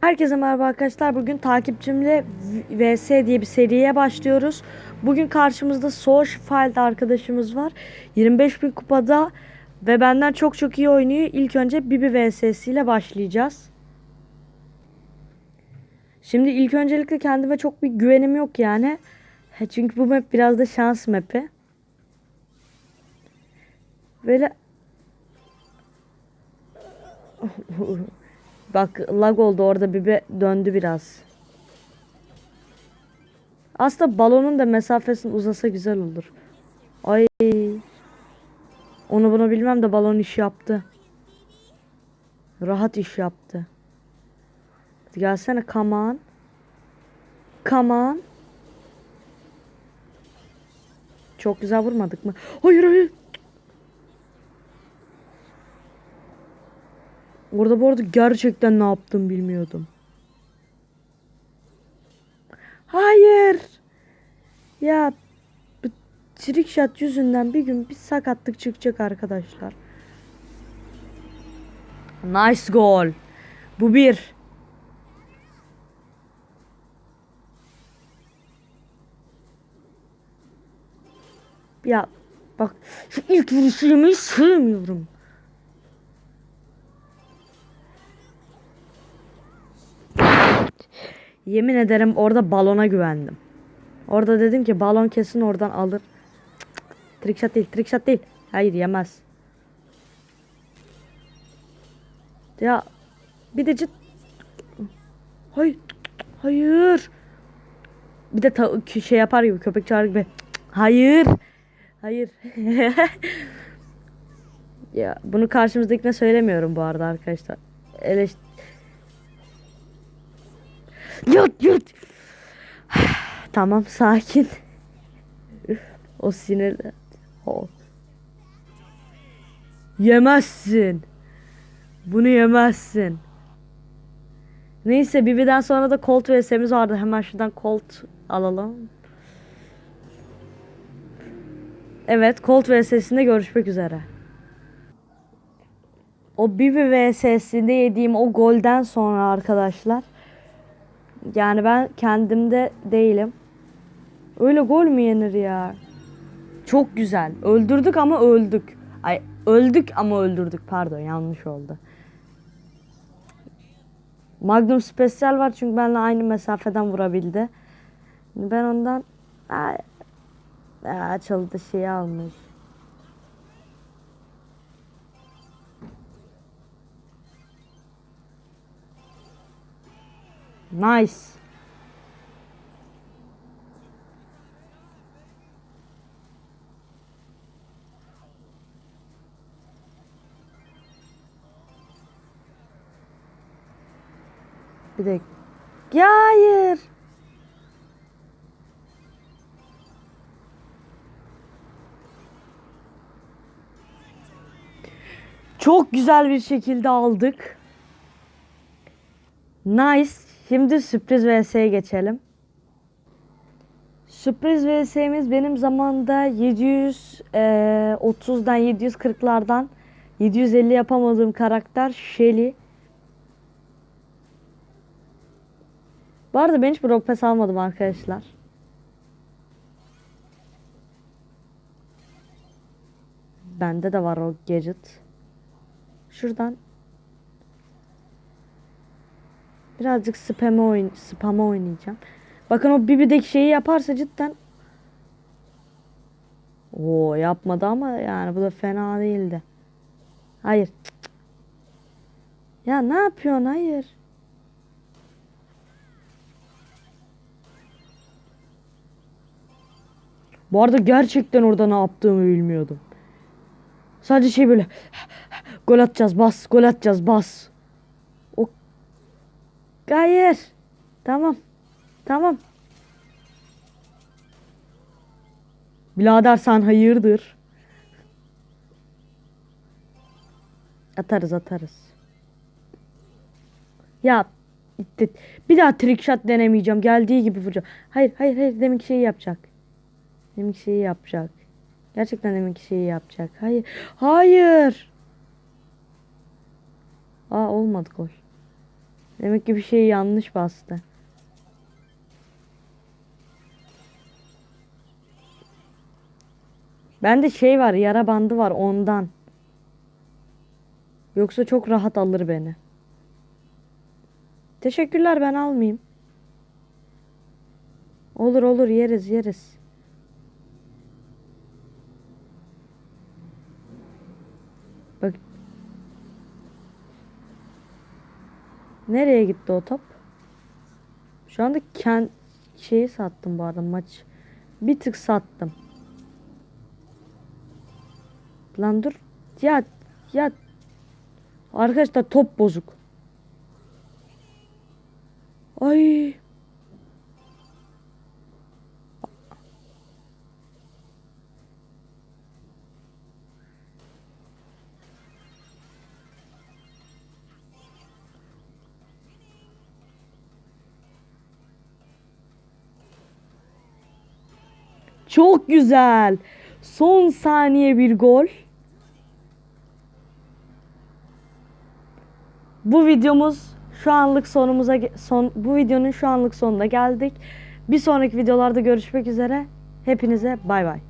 Herkese merhaba arkadaşlar. Bugün takipçimle VS diye bir seriye başlıyoruz. Bugün karşımızda Soulshield arkadaşımız var. 25 bin kupada ve benden çok çok iyi oynuyor. İlk önce Bibi VS ile başlayacağız. Şimdi ilk öncelikle kendime çok bir güvenim yok yani. Çünkü bu map biraz da şans map'i. Böyle Bak lag oldu orada Bibi döndü biraz. Aslında balonun da mesafesinin uzasa güzel olur. Ay. Onu bunu bilmem de balon iş yaptı. Rahat iş yaptı. Gelsene. Come on. Çok güzel vurmadık mı? Hayır hayır. Orada bu arada gerçekten ne yaptım bilmiyordum. Hayır. Ya bu trick shot yüzünden bir gün bir sakatlık çıkacak arkadaşlar. Nice goal. Bu bir. Ya bak şu ilk vuruşu yemeyi Yemin ederim orada balona güvendim. Orada dedim ki balon kesin oradan alır. Trickshot değil, trickshot değil. Hayır yemez. Ya bir de cid... Hayır. Hayır. Bir de ta- şey yapar gibi köpek çağırır gibi. Hayır. Hayır. ya bunu karşımızdakine söylemiyorum bu arada arkadaşlar. Eleş Yut yut. tamam sakin. o sinirli. O. Yemezsin. Bunu yemezsin. Neyse Bibi'den sonra da Colt vs'miz vardı. Hemen şuradan Colt alalım. Evet Colt vs'sinde görüşmek üzere. O Bibi vs'sinde yediğim o golden sonra arkadaşlar. Yani ben kendimde değilim. Öyle gol mü yenir ya? Çok güzel. Öldürdük ama öldük. Ay öldük ama öldürdük. Pardon yanlış oldu. Magnum Special var çünkü benimle aynı mesafeden vurabildi. Ben ondan Aa, açıldı şeyi almış. Nice. Bir de ya hayır. Çok güzel bir şekilde aldık. Nice. Şimdi sürpriz vs'ye geçelim. Sürpriz vs'miz benim zamanında 730'dan 740'lardan 750 yapamadığım karakter Shelly. Bu arada ben hiç Brock Pass almadım arkadaşlar. Bende de var o gadget. Şuradan Birazcık spam oyun spam oynayacağım. Bakın o Bibi'deki şeyi yaparsa cidden Oo yapmadı ama yani bu da fena değildi. Hayır. Ya ne yapıyorsun? Hayır. Bu arada gerçekten orada ne yaptığımı bilmiyordum. Sadece şey böyle gol atacağız bas gol atacağız bas. Hayır. Tamam. Tamam. Birader sen hayırdır? Atarız atarız. Ya bir daha trick shot denemeyeceğim. Geldiği gibi vuracağım. Hayır hayır hayır deminki şeyi yapacak. Deminki şeyi yapacak. Gerçekten deminki şeyi yapacak. Hayır. Hayır. Aa olmadı gol. Demek ki bir şey yanlış bastı. Bende şey var, yara bandı var ondan. Yoksa çok rahat alır beni. Teşekkürler ben almayayım. Olur olur yeriz yeriz. Bak. Nereye gitti o top? Şu anda kend şeyi sattım bu arada maç. Bir tık sattım. Lan dur. Ya ya Arkadaşlar top bozuk. Ay. Çok güzel. Son saniye bir gol. Bu videomuz şu anlık sonumuza son bu videonun şu anlık sonuna geldik. Bir sonraki videolarda görüşmek üzere. Hepinize bay bay.